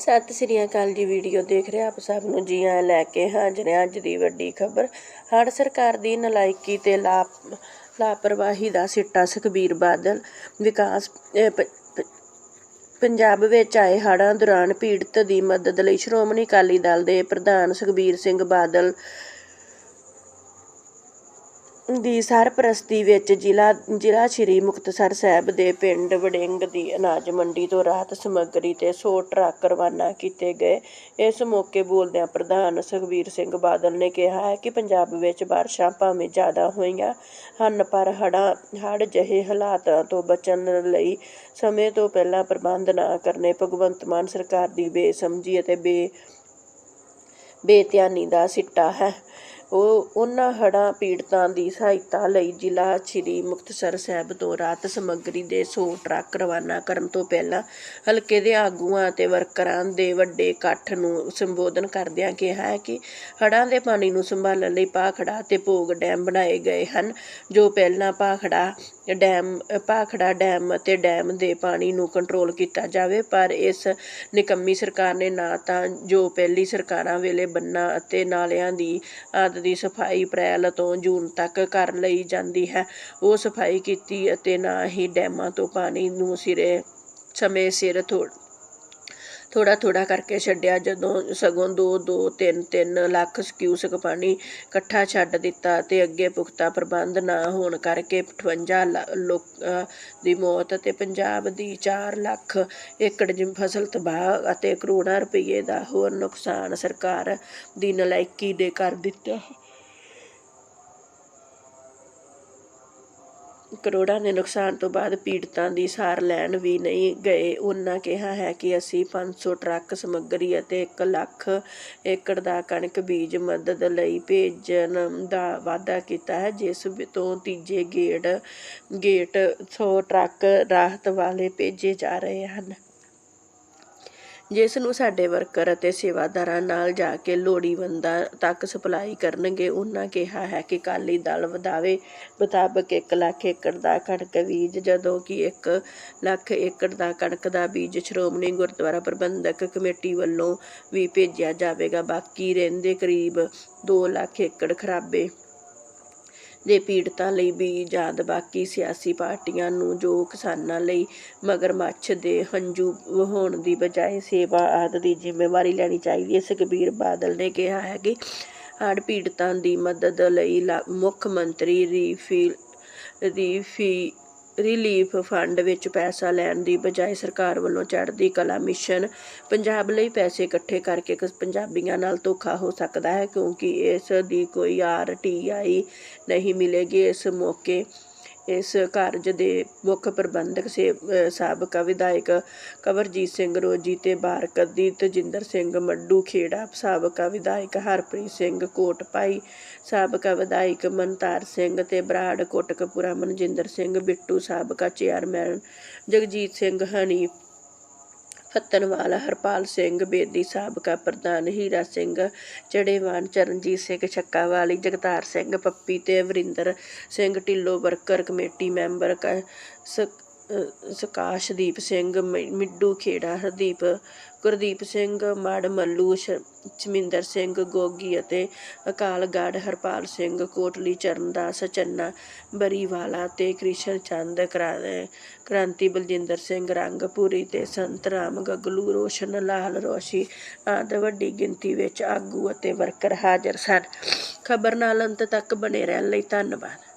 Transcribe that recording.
ਸਤਿ ਸ੍ਰੀ ਅਕਾਲ ਜੀ, ਵੀਡੀਓ ਦੇਖ ਰਹੇ ਆਪ ਸਭ ਨੂੰ ਜੀ ਆਇਆਂ ਲੈ ਕੇ ਹਾਜ਼ਰ ਹਾਂ ਅੱਜ ਦੀ ਵੱਡੀ ਖਬਰ। ਹੜ ਸਰਕਾਰ ਦੀ ਨਲਾਇਕੀ ਤੇ ਲਾਪ, ਲਾਪਰਵਾਹੀ ਦਾ ਸਿੱਟਾ ਸੁਖਬੀਰ ਬਾਦਲ। ਵਿਕਾਸ ਪੰਜਾਬ ਵਿੱਚ ਆਏ ਹੜ੍ਹਾਂ ਦੌਰਾਨ ਪੀੜਤ ਦੀ ਮਦਦ ਲਈ ਸ਼੍ਰੋਮਣੀ ਅਕਾਲੀ ਦਲ ਦੇ ਪ੍ਰਧਾਨ ਸੁਖਬੀਰ ਸਿੰਘ ਬਾਦਲ ਦੀ ਸਰਪ੍ਰਸਤੀ ਵਿੱਚ ਜ਼ਿਲ੍ਹਾ ਜ਼ਿਲ੍ਹਾ ਸ਼੍ਰੀ ਮੁਕਤਸਰ ਸਾਹਿਬ ਦੇ ਪਿੰਡ ਵੜਿੰਗ ਦੀ ਅਨਾਜ ਮੰਡੀ ਤੋਂ ਰਾਹਤ ਸਮੱਗਰੀ ਤੇ 100 ਟਰੱਕ ਰਵਾਨਾ ਕੀਤੇ ਗਏ। ਇਸ ਮੌਕੇ ਬੋਲਦਿਆਂ ਪ੍ਰਧਾਨ ਸੁਖਬੀਰ ਸਿੰਘ ਬਾਦਲ ਨੇ ਕਿਹਾ ਹੈ ਕਿ ਪੰਜਾਬ ਵਿੱਚ ਬਾਰਿਸ਼ਾਂ ਭਾਵੇਂ ਜ਼ਿਆਦਾ ਹੋਈਆਂ ਹਨ, ਪਰ ਹੜ੍ਹਾਂ, ਹੜ੍ਹ ਜਿਹੇ ਹਾਲਾਤਾਂ ਤੋਂ ਬਚਣ ਲਈ ਸਮੇਂ ਤੋਂ ਪਹਿਲਾਂ ਪ੍ਰਬੰਧ ਨਾ ਕਰਨੇ ਭਗਵੰਤ ਮਾਨ ਸਰਕਾਰ ਦੀ ਬੇਸਮਝੀ ਅਤੇ ਬੇ ਬੇਧਿਆਨੀ ਦਾ ਸਿੱਟਾ ਹੈ। ਉਹ ਉਹਨਾਂ ਹੜ੍ਹਾਂ ਪੀੜਤਾਂ ਦੀ ਸਹਾਇਤਾ ਲਈ ਜ਼ਿਲ੍ਹਾ ਸ਼੍ਰੀ ਮੁਕਤਸਰ ਸਾਹਿਬ ਤੋਂ ਰਾਹਤ ਸਮੱਗਰੀ ਦੇ 100 ਟਰੱਕ ਰਵਾਨਾ ਕਰਨ ਤੋਂ ਪਹਿਲਾਂ ਹਲਕੇ ਦੇ ਆਗੂਆਂ ਅਤੇ ਵਰਕਰਾਂ ਦੇ ਵੱਡੇ ਇਕੱਠ ਨੂੰ ਸੰਬੋਧਨ ਕਰਦਿਆਂ ਕਿਹਾ ਹੈ ਕਿ ਹੜ੍ਹਾਂ ਦੇ ਪਾਣੀ ਨੂੰ ਸੰਭਾਲਣ ਲਈ ਪਾਖੜਾ ਤੇ ਭੋਗ ਡੈਮ ਬਣਾਏ ਗਏ ਹਨ, ਜੋ ਪਹਿਲਾਂ ਪਾਖੜਾ ਡੈਮ ਪਾਖੜਾ ਡੈਮ ਅਤੇ ਡੈਮ ਦੇ ਪਾਣੀ ਨੂੰ ਕੰਟਰੋਲ ਕੀਤਾ ਜਾਵੇ, ਪਰ ਇਸ ਨਿਕੰਮੀ ਸਰਕਾਰ ਨੇ ਨਾ ਤਾਂ ਜੋ ਪਹਿਲੀ ਸਰਕਾਰਾਂ ਵੇਲੇ ਬੰਨਾਂ ਅਤੇ ਨਾਲਿਆਂ ਦੀ ਆਦਿ ਦੀ ਸਫ਼ਾਈ ਅਪ੍ਰੈਲ ਤੋਂ ਜੂਨ ਤੱਕ ਕਰ ਲਈ ਜਾਂਦੀ ਹੈ। ਉਹ ਸਫ਼ਾਈ ਕੀਤੀ ਅਤੇ ਨਾ ਹੀ ਡੈਮਾਂ ਤੋਂ ਪਾਣੀ ਨੂੰ ਸਿਰੇ ਸਮੇਂ ਸਿਰ ਥੋੜ ਥੋੜਾ ਥੋੜਾ ਕਰਕੇ ਛੱਡਿਆ। ਜਦੋਂ ਸਗੋਂ 2 2 3 3 ਲੱਖ ਕਿਊਸਕ ਪਾਣੀ ਇਕੱਠਾ ਛੱਡ ਦਿੱਤਾ ਤੇ ਅੱਗੇ ਪੁਖਤਾ ਪ੍ਰਬੰਧ ਨਾ ਹੋਣ ਕਰਕੇ 58 ਲ- ਲੋਕਾਂ ਦੀ ਮੌਤ ਅਤੇ ਪੰਜਾਬ ਦੀ 4 ਲੱਖ ਏਕੜ ਜ਼ਮੀਨ ਫਸਲ ਤਬਾਹ ਅਤੇ ਕਰੋੜਾਂ ਰੁਪਏ ਦਾ ਹੋਰ ਨੁਕਸਾਨ ਸਰਕਾਰ ਦੀ ਨਲਾਇਕੀ ਦੇ ਕਰ ਦਿੱਤਾ। ਕਰੋੜਾਂ ਦੇ ਨੁਕਸਾਨ ਤੋਂ ਬਾਅਦ ਪੀੜਤਾਂ ਦੀ ਸਾਰ ਲੈਣ ਵੀ ਨਹੀਂ ਗਏ। ਉਹਨਾਂ ਕਿਹਾ ਹੈ ਕਿ ਅਸੀਂ 500 ਟਰੱਕ ਸਮੱਗਰੀ ਅਤੇ 1 ਲੱਖ ਏਕੜ ਦਾ ਕਣਕ ਬੀਜ ਮਦਦ ਲਈ ਭੇਜਣ ਦਾ ਵਾਅਦਾ ਕੀਤਾ ਹੈ, ਜਿਸ ਤੋਂ ਤੀਜੇ ਗੇੜ, ਗੇਟ 100 ਟਰੱਕ ਰਾਹਤ ਵਾਲੇ ਭੇਜੇ ਜਾ ਰਹੇ ਹਨ। ਜਿਸ ਨੂੰ ਸਾਡੇ ਵਰਕਰ ਅਤੇ ਸੇਵਾਦਾਰਾਂ ਨਾਲ ਜਾ ਕੇ ਲੋੜੀਵੰਦਾਂ ਤੱਕ ਸਪਲਾਈ ਕਰਨਗੇ, ਉਹਨਾਂ ਕਿਹਾ ਹੈ ਕਿ ਕਾਲੀ ਦਲ ਵਧਾਵੇ ਮੁਤਾਬਕ 1 ਲੱਖ ਏਕੜ ਦਾ ਕਣਕ ਬੀਜ, ਜਦੋਂ ਕਿ 1 ਲੱਖ ਏਕੜ ਦਾ ਕਣਕ ਦਾ ਬੀਜ ਸ਼੍ਰੋਮਣੀ ਗੁਰਦੁਆਰਾ ਪ੍ਰਬੰਧਕ ਕਮੇਟੀ ਵੱਲੋਂ ਵੀ ਭੇਜਿਆ ਜਾਵੇਗਾ। ਬਾਕੀ ਰਹਿੰਦੇ ਕਰੀਬ 2 ਲੱਖ ਏਕੜ ਖਰਾਬੇ ਦੇ ਪੀੜਤਾਂ ਲਈ ਵੀ ਯਾਦ ਬਾਕੀ ਸਿਆਸੀ ਪਾਰਟੀਆਂ ਨੂੰ ਜੋ ਕਿਸਾਨਾਂ ਲਈ ਮਗਰਮੱਛ ਦੇ ਹੰਝੂ ਵਹਾਉਣ ਦੀ ਬਜਾਏ ਸੇਵਾ ਆਦਿ ਦੀ ਜ਼ਿੰਮੇਵਾਰੀ ਲੈਣੀ ਚਾਹੀਦੀ ਹੈ। ਸੁਖਬੀਰ ਬਾਦਲ ਨੇ ਕਿਹਾ ਹੈ ਕਿ ਹੜ੍ਹ ਪੀੜਤਾਂ ਦੀ ਮਦਦ ਲਈ ਲਾ- ਮੁੱਖ ਮੰਤਰੀ ਰੀਫਿਲ ਰੀਫੀ ਰਿਲੀਫ ਫੰਡ ਵਿੱਚ ਪੈਸਾ ਲੈਣ ਦੀ ਬਜਾਏ ਸਰਕਾਰ ਵੱਲੋਂ ਚੜ੍ਹਦੀ ਕਲਾ ਮਿਸ਼ਨ ਪੰਜਾਬ ਲਈ ਪੈਸੇ ਇਕੱਠੇ ਕਰਕੇ ਕੁਝ ਪੰਜਾਬੀਆਂ ਨਾਲ ਧੋਖਾ ਹੋ ਸਕਦਾ ਹੈ ਕਿਉਂਕਿ ਇਸ ਦੀ ਕੋਈ ਆਰਟੀਆਈ ਨਹੀਂ ਮਿਲੇਗੀ। ਇਸ ਮੌਕੇ ਇਸ ਕਾਰਜ ਦੇ ਮੁੱਖ ਪ੍ਰਬੰਧਕ ਸੇ ਸਾਬਕਾ ਵਿਧਾਇਕ ਕਵਰਜੀਤ ਸਿੰਘ ਰੋਜੀ ਤੇ ਬਾਰਕਦੀ ਤਜਿੰਦਰ ਸਿੰਘ ਮੱਡੂ ਖੇੜਾ, ਸਾਬਕਾ ਵਿਧਾਇਕ ਹਰਪ੍ਰੀਤ ਸਿੰਘ ਕੋਟਪਾਈ ਸਾਬਕਾ ਵਿਧਾਇਕ ਮਨਤਾਰ ਸਿੰਘ ਤੇ ਬਰਾੜ ਕੋਟਕਪੂਰਾ ਮਨਜਿੰਦਰ ਸਿੰਘ ਬਿੱਟੂ, ਸਾਬਕਾ ਚੇਅਰਮੈਨ ਜਗਜੀਤ ਸਿੰਘ ਹਨੀ ਫੱਤਨਵਾਲਾ ਹਰਪਾਲ ਸਿੰਘ, ਬੇਦੀ ਸਾਬਕਾ ਪ੍ਰਧਾਨ ਹੀਰਾ ਸਿੰਘ, ਚੜੇਵਾਨ ਚਰਨਜੀਤ ਸਿੰਘ ਛੱਕਾਵਾਲੀ, ਜਗਤਾਰ ਸਿੰਘ ਪੱਪੀ ਤੇ Varinder Singh Dhillon worker committee member ਕ- ਸ- ਸਕਾਸ਼ਦੀਪ ਸਿੰਘ, ਮਿ- ਮਿੱਡੂ ਖੇੜਾ, ਹਰਦੀਪ, ਗੁਰਦੀਪ ਸਿੰਘ, ਮੜ, ਮੱਲੂ ਸ਼- ਸ਼ਮਿੰਦਰ ਸਿੰਘ, ਗੋਗੀ ਅਤੇ ਅਕਾਲਗੜ੍ਹ, ਹਰਪਾਲ ਸਿੰਘ, ਕੋਟਲੀ, ਚਰਨਦਾਸ, ਚੰਨਾ, ਬਰੀਵਾਲਾ ਤੇ ਕ੍ਰਿਸ਼ਨ ਚੰਦ ਕਰਾ- ਕ੍ਰਾਂਤੀ, ਬਲਜਿੰਦਰ ਸਿੰਘ, ਰੰਗਪੁਰੀ ਤੇ ਸੰਤ ਰਾਮ, ਗਗਲੂ, ਰੋਸ਼ਨ, ਲਾਲ, ਰੋਸ਼ੀ ਆਦਿ ਵੱਡੀ ਗਿਣਤੀ ਵਿੱਚ ਆਗੂ ਅਤੇ ਵਰਕਰ ਹਾਜ਼ਰ ਸਨ। ਖਬਰ ਨਾਲ ਅੰਤ ਤੱਕ ਬਣੇ ਰਹਿਣ ਲਈ ਧੰਨਵਾਦ।